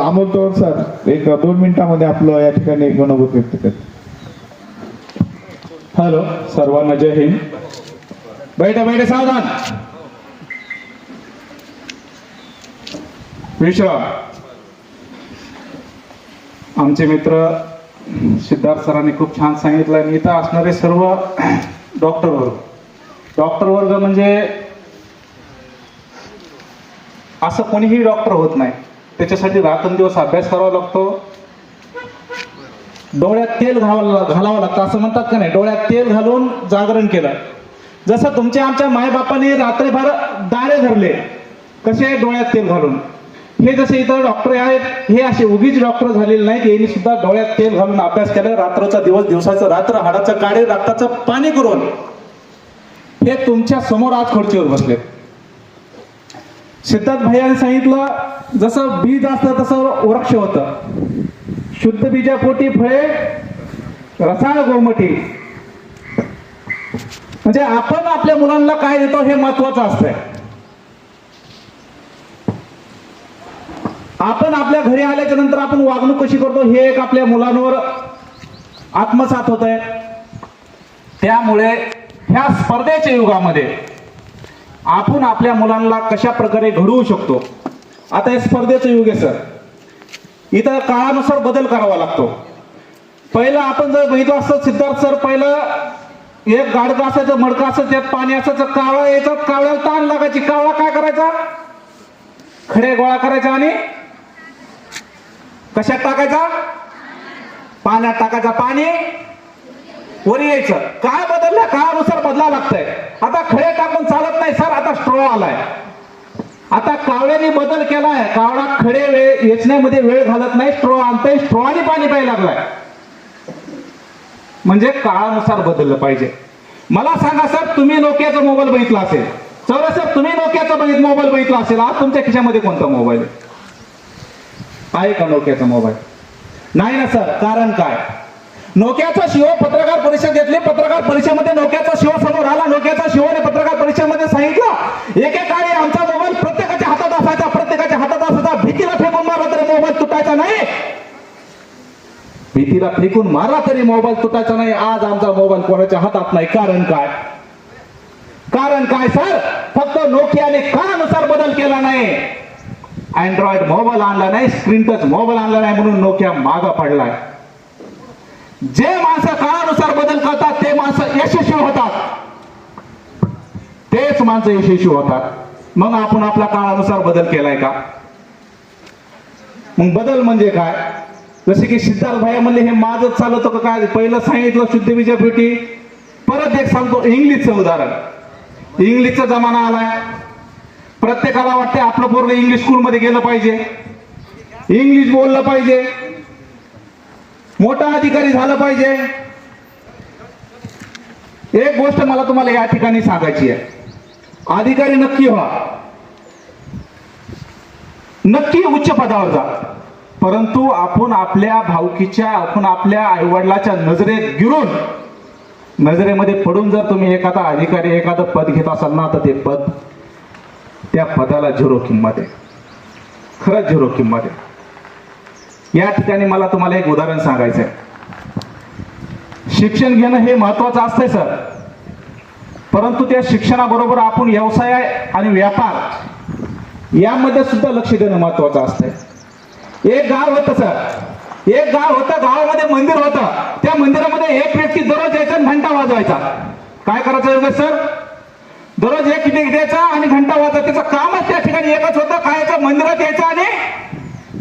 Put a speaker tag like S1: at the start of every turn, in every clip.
S1: अमोल तोर सर एक दोन मिनिटामध्ये आपलं या ठिकाणी मनोगत व्यक्त कर
S2: हॅलो सर्वांना जय हिंद. बैठा बैठे सावधान. विश्राम आमचे मित्र सिद्धार्थ सरांनी खूप छान सांगितलं आणि इथं असणारे सर्व डॉक्टर वर्ग. डॉक्टर वर्ग म्हणजे असं कोणीही डॉक्टर होत नाही. त्याच्यासाठी रात्रंदिवस अभ्यास करावा लागतो. डोळ्यात तेल घालावं घालावं लागतं. असं म्हणतात का नाही? डोळ्यात तेल घालून जागरण केलं. जसं तुमच्या आमच्या मायबापाने रात्रीभर दारे धरले कसे डोळ्यात तेल घालून? हे जसे इतर डॉक्टर आहेत हे असे उगीच डॉक्टर झालेले नाहीत. यांनी सुद्धा डोळ्यात तेल घालून अभ्यास केला. रात्रीचा दिवस दिवसाचं रात्र हाडाचं काळे रक्ताचं पाणी करून हे तुमच्यासमोर आज खुर्चीवर बसले सिद्धार्थ भैयाने सांगितलं जसं बीज असतं तसं वृक्ष होतं. शुद्ध बीजापोटी फळे रसाळ गोमटी. म्हणजे आपण आपल्या मुलांना काय देतो हे महत्वाचं असतंय. आपण आपल्या घरी आल्याच्यानंतर आपण वागणूक कशी करतो हे एक आपल्या मुलांवर आत्मसात होत आहे त्यामुळे ह्या स्पर्धेच्या युगामध्ये आपण आपल्या मुलांना कशा प्रकारे घडवू शकतो? आता हे स्पर्धेचं युग आहे सर. इथं काळानुसार बदल करावा लागतो. पहिलं आपण जर बघितलं असतं सिद्धार्थ सर पहिलं एक गाडगं असायचं मडकं असायचं त्यात पाणी असायचं कावळा यायचा कावळ्याला ताण लागायची. कावळा काय करायचा? खडे गोळा करायचा आणि कशात टाकायचा? पाण्यात टाकायचा. पाणी वर यायचं. काय बदललं काळानुसार बदला लागतंय. आता खडे टाकून चालत नाही सर. आता स्ट्रॉ आलाय. आता कावळ्याने बदल केलाय. कावळा खडे वेळ वेचण्यामध्ये वेळ घालत नाही स्ट्रॉ आणतोय स्ट्रॉने पाणी प्यायला लागलाय. म्हणजे काळानुसार बदललं पाहिजे. मला सांगा सर तुम्ही नोकियाचा मोबाईल बघितला असेल? चौरा सर तुम्ही नोकियाचा बघित मोबाईल बघितला असेल? आज तुमच्या खिशामध्ये कोणता मोबाईल? आहे का नोकियाचा मोबाईल? नाही ना सर. कारण काय? नोकियाचा शिव पत्रकार परिषद घेतली पत्रकार परिषद फेकून मारा तरी मोबाईल तुटायचा नाही. आज आमचा मोबाईल कोणाच्या हातात नाही. कारण काय? कारण काय सर? फक्त नोकियाने काळानुसार बदल केला नाही. अँड्रॉइड मोबाईल आणला नाही स्क्रीन टच मोबाईल आणला नाही म्हणून नोकिया मागा पडलाय. जे माणसं काळानुसार बदल करतात ते माणसं यशस्वी होतात. तेच माणसं यशस्वी होतात. मग आपण आपला काळानुसार बदल केलाय का? मग बदल म्हणजे काय? जसे की सिद्धार्थ भाया म्हणले हे माझच चालत का काय? पहिलं सांगितलं शुद्ध विजयपेटी परत एक सांगतो इंग्लिशचं उदाहरण. इंग्लिशचा जमाना आलाय. प्रत्येकाला वाटते आपलं पोरग इंग्लिश स्कूलमध्ये गेलं पाहिजे. इंग्लिश बोललं पाहिजे. मोठा अधिकारी झालं पाहिजे. एक गोष्ट मला तुम्हाला या ठिकाणी सांगायची आहे. अधिकारी नक्की व्हा. नक्की उच्च पदावर जा. परंतु आपण आपल्या भावकीच्या आपण आपल्या आईवडिलाच्या नजरेत गिरून नजरेमध्ये पडून जर तुम्ही एखादा अधिकारी एखादं पद घेत असाल ना तर ते पद त्या पदाला झिरो किंमत आहे. खरंच झिरो किंमत आहे. या ठिकाणी मला तुम्हाला एक उदाहरण सांगायचं आहे शिक्षण घेणं हे महत्वाचं असतंय सर. परंतु त्या शिक्षणाबरोबर आपण व्यवसाय आणि व्यापार यामध्ये सुद्धा लक्ष देणं महत्वाचं असतंय. एक गाव होतं सर. एक गाव होतं गावामध्ये मंदिर होतं. त्या मंदिरामध्ये एक व्यक्ती दररोज यायचा आणि घंटा वाजवायचा. काय करायचं योगेश सर? दररोज एक किती द्यायचा आणि घंटा वाजवायचा. त्याचं कामच त्या ठिकाणी एकच होतं. कायचं मंदिरात यायचं आणि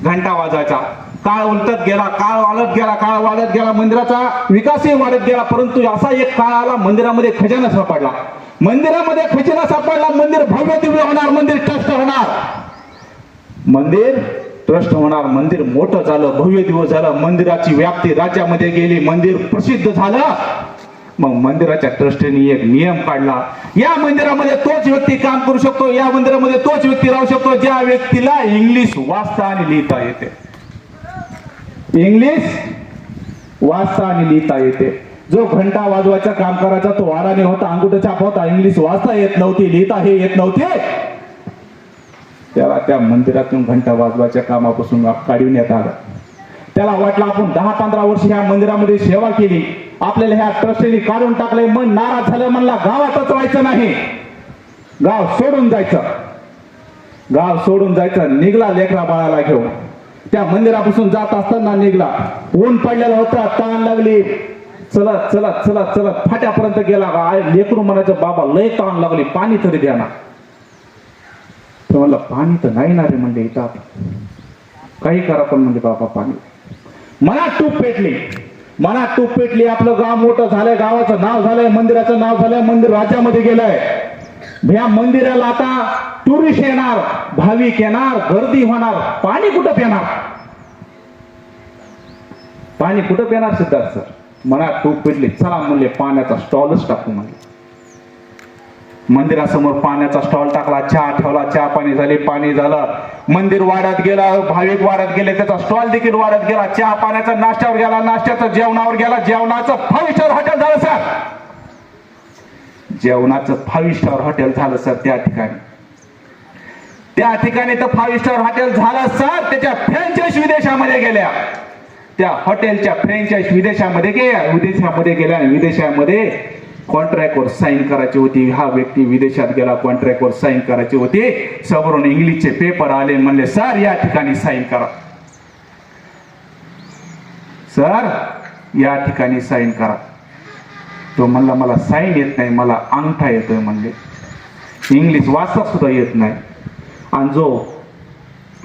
S2: घंटा वाजवायचा. काळ उलटत गेला काळ वाढत गेला काळ वाढत गेला मंदिराचा विकासही वाढत गेला. परंतु असा एक काळ आला मंदिरामध्ये खजाना सापडला. मंदिरामध्ये खजाना सापडला मंदिर भव्य दिव्य होणार मंदिर ट्रस्ट होणार. मंदिर ट्रस्ट होणार मंदिर मोठं झालं भव्य दिवस झालं मंदिराची व्याप्ती राज्यामध्ये गेली मंदिर प्रसिद्ध झालं. मग मंदिराच्या ट्रस्टने एक नियम काढला. या मंदिरामध्ये तोच व्यक्ती काम करू शकतो या मंदिरामध्ये तोच व्यक्ती राहू शकतो ज्या व्यक्तीला इंग्लिश वाचता आणि लिहिता येते. इंग्लिश वाचता आणि लिहिता येते. जो घंटा वाजवायचा काम करायचा तो वाराने होता अंगुठ छाप होता इंग्लिश वाचता येत नव्हती लिहिता हे येत नव्हते. त्याला त्या मंदिरातून घंटा वाजवायच्या कामापासून काढविण्यात आलं. त्याला वाटलं आपण दहा पंधरा वर्ष ह्या मंदिरामध्ये सेवा केली. आपल्याला ह्या ट्रस्टीने काढून टाकलंय. मन नाराज झालं म्हणला गावातच व्हायचं नाही. गाव सोडून जायचं. गाव सोडून जायचं. निघला लेकरा बाळाला घेऊन. त्या मंदिरापासून जात असताना निघला. ऊन पडलेला होता ताण लागली. चलत चलत चलत चलत फाट्यापर्यंत गेला. आय लेकरू म्हणायचं बाबा लय ताण लागली. पाणी तरी द्या ना. तर म्हणलं पाणी तर नाही ना रे म्हणले इथं. आता. काही करा पण म्हणजे बाबा पाणी. मनात तूप पेटली. मनात तूप पेटली. आपलं गाव मोठं झालंय गावाचं नाव झालंय मंदिराचं नाव झालंय मंदिर राज्यामध्ये गेलंय. ह्या मंदिराला आता टुरिस्ट येणार भाविक येणार गर्दी होणार. पाणी कुठं पिणार? पाणी कुठं पिणार सिद्धार्थ सर? मनात टूप पेटली. चला म्हणले पाण्याचा स्टॉलच टाकू म्हणले. मंदिरासमोर पाण्याचा स्टॉल टाकला चहा ठेवला चहा पाणी झाली पाणी झालं. मंदिर वाढत गेला भाविक वाढत गेले त्याचा स्टॉल देखील वाढत गेला. चहा पाण्याचा नाश्त्यावर गेला नाश्त्याचं जेवणावर गेला जेवणाचं फाईव्ह स्टार हॉटेल झालं सर. जेवणाचं फाईव्ह स्टार हॉटेल झालं सर त्या ठिकाणी. त्या ठिकाणी तर फाईव्ह स्टार हॉटेल झालं सर. त्याच्या फ्रँचाईज विदेशामध्ये गेल्या. त्या हॉटेलच्या फ्रँचाईज विदेशामध्ये गेल्या विदेशामध्ये गेल्या विदेशामध्ये कॉन्ट्रॅक्टवर साईन करायची होती. हा व्यक्ती विदेशात गेला कॉन्ट्रॅक्टवर साईन करायची होती. समोरून इंग्लिशचे पेपर आले म्हणले सर या ठिकाणी साईन करा. सर या ठिकाणी साईन करा. तो म्हणला मला साईन येत नाही मला अंगठा येतोय म्हणले. इंग्लिश वाचता सुद्धा येत नाही. आणि जो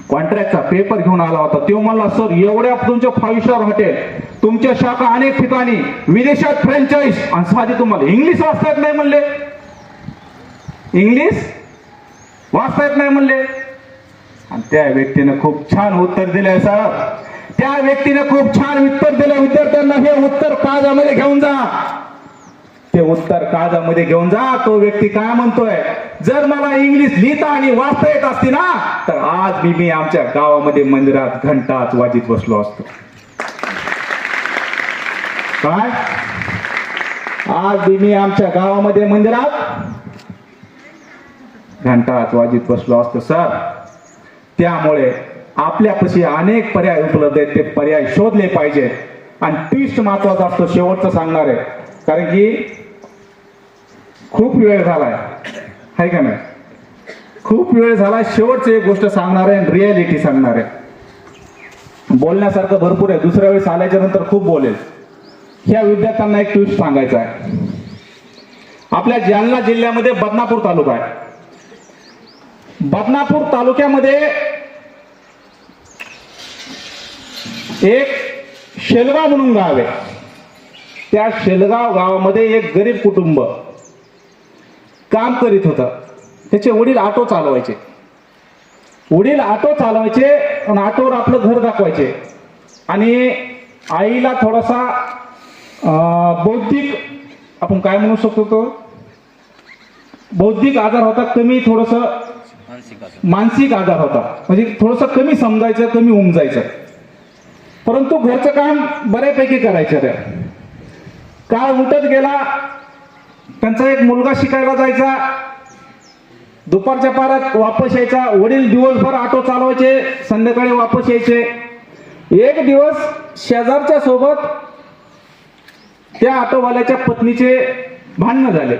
S2: कॉन्ट्रॅक्टचा पेपर घेऊन आला होता. तो म्हणला सर एवढ्या तुमच्या फाईव्ह स्टार हॉटेल तुमच्या शाखा अनेक ठिकाणी विदेशात फ्रँचाईज आणि साधी तुम्हाला इंग्लिश वाचता येत नाही म्हणले. इंग्लिश वाचता येत नाही म्हणले. आणि त्या व्यक्तीनं खूप छान उत्तर दिलंय सर. त्या व्यक्तीनं खूप छान उत्तर दिलं. विद्यार्थ्यांना हे उत्तर काजामध्ये घेऊन जा. ते उत्तर काजामध्ये घेऊन जा. तो व्यक्ती काय म्हणतोय? जर मला इंग्लिश लिहिता आणि वाचता येत असती ना तर आज मी मी आमच्या गावामध्ये मंदिरात घंटाच वाजित बसलो असतो. काय? आज मी मी आमच्या गावामध्ये मंदिरात घंटाच वाजित बसलो असतो सर. त्यामुळे आपल्यापाशी अनेक पर्याय उपलब्ध आहेत ते पर्याय शोधले पाहिजेत. आणि ट्विस्ट महत्त्वाचा असतो शेवटचं सांगणार. आहे कारण की खूप वेळ झालाय. हाय का नाही? खूप वेळ झाला शेवटची एक गोष्ट सांगणार आहे रियालिटी सांगणार आहे. बोलण्यासारखं भरपूर आहे. दुसऱ्या वेळेस आल्याच्यानंतर खूप बोलेल. ह्या विद्यार्थ्यांना एक ट्विस्ट सांगायचा आहे. आपल्या जालना जिल्ह्यामध्ये बदनापूर तालुका आहे. बदनापूर तालुक्यामध्ये एक शेलगाव म्हणून गाव आहे. त्या शेलगाव गावामध्ये एक गरीब कुटुंब काम करीत होतं. त्याचे वडील ऑटो चालवायचे. वडील ऑटो चालवायचे आणि ऑटोवर आपलं घर दाखवायचे. आणि आईला थोडासा बौद्धिक आपण काय म्हणू शकतो तो? बौद्धिक आजार होता कमी थोडस मानसिक आजार होता. म्हणजे थोडस कमी समजायचं कमी उमजायचं. परंतु घरचं काम बऱ्यापैकी करायचं त्या. काळ उठत गेला त्यांचा एक मुलगा शिकायला जायचा. दुपारच्या पारात वापस यायचा. वडील दिवसभर ऑटो चालवायचे. संध्याकाळी वापस यायचे. एक दिवस शेजारच्या सोबत त्या ऑटोवाल्याच्या पत्नीचे भांडणं झाले.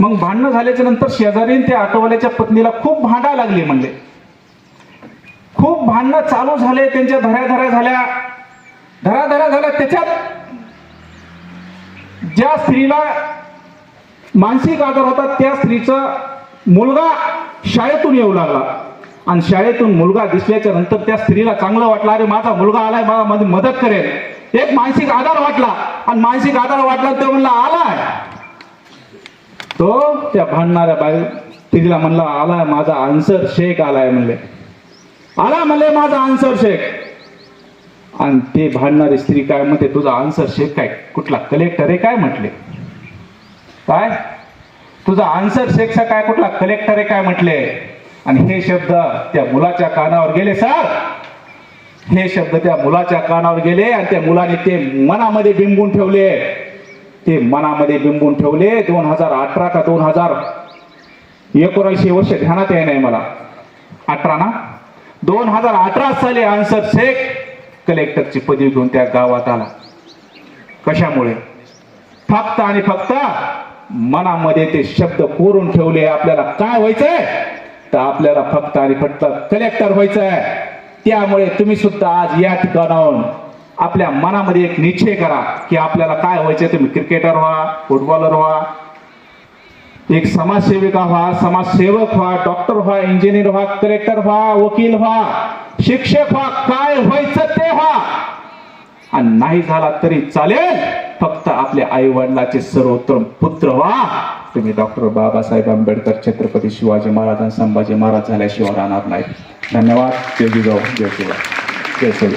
S2: मग भांडणं झाल्याच्यानंतर शेजारी त्या ऑटोवाल्याच्या पत्नीला खूप भांडा लागली म्हणले. खूप भांडणं चालू झाले. त्यांच्या धऱ्या धऱ्या झाल्या. धरा धरा झाल्या. त्याच्यात ज्या स्त्रीला मानसिक आजार होता त्या स्त्रीचा मुलगा शाळेतून येऊ लागला. आणि शाळेतून मुलगा दिसल्याच्या नंतर त्या स्त्रीला चांगलं वाटलं अरे माझा मुलगा आलाय मला मध्ये मदत करेल. एक मानसिक आधार वाटला. आणि मानसिक आधार वाटला तो म्हणला आलाय. तो त्या भांडणाऱ्या बाई तिला म्हणला आलाय माझा आन्सर शेख आलाय म्हणले. आला म्हणले माझा आन्सर शेख आणि ते भांडणारी स्त्री काय म्हणते तुझा आन्सर शेक काय कुठला कलेक्टर आहे काय? म्हटले. काय? तुझा आन्सर शेखचा काय कुठला कलेक्टर आहे काय? म्हटले. आणि हे शब्द त्या मुलाच्या कानावर गेले सर! हे शब्द त्या मुलाच्या कानावर गेले आणि त्या मुलाने ते मनामध्ये बिंबून ठेवले. ते मनामध्ये बिंबून ठेवले. दोन हजार अठरा का दोन हजार एकोणऐंशी वर्ष ध्यानात आहे मला. अठरा ना? दोन हजार अठरा साली आन्सर शेख कलेक्टरची पदवी घेऊन त्या गावात आला. कशामुळे? फक्त आणि फक्त मनामध्ये ते शब्द कोरून ठेवले आपल्याला काय व्हायचंय? तर आपल्याला फक्त आणि फक्त कलेक्टर व्हायचंय. त्यामुळे तुम्ही सुद्धा आज या ठिकाणाहून आपल्या मनामध्ये एक निश्चय करा की आपल्याला काय व्हायचंय तुम्ही क्रिकेटर व्हा फुटबॉलर व्हा एक समाजसेविका व्हा समाजसेवक व्हा डॉक्टर व्हा इंजिनियर व्हा कलेक्टर व्हा वकील व्हा शिक्षक व्हा काय व्हायचं ते व्हा. आणि नाही झाला तरी चालेल फक्त आपल्या आई वडिलाचे सर्वोत्तम पुत्र व्हा. तुम्ही डॉक्टर बाबासाहेब आंबेडकर छत्रपती शिवाजी महाराज आणि संभाजी महाराज झाल्याशिवाय राहणार नाही. धन्यवाद. जय जिजाऊ जय शिवाय. जय शिवाय.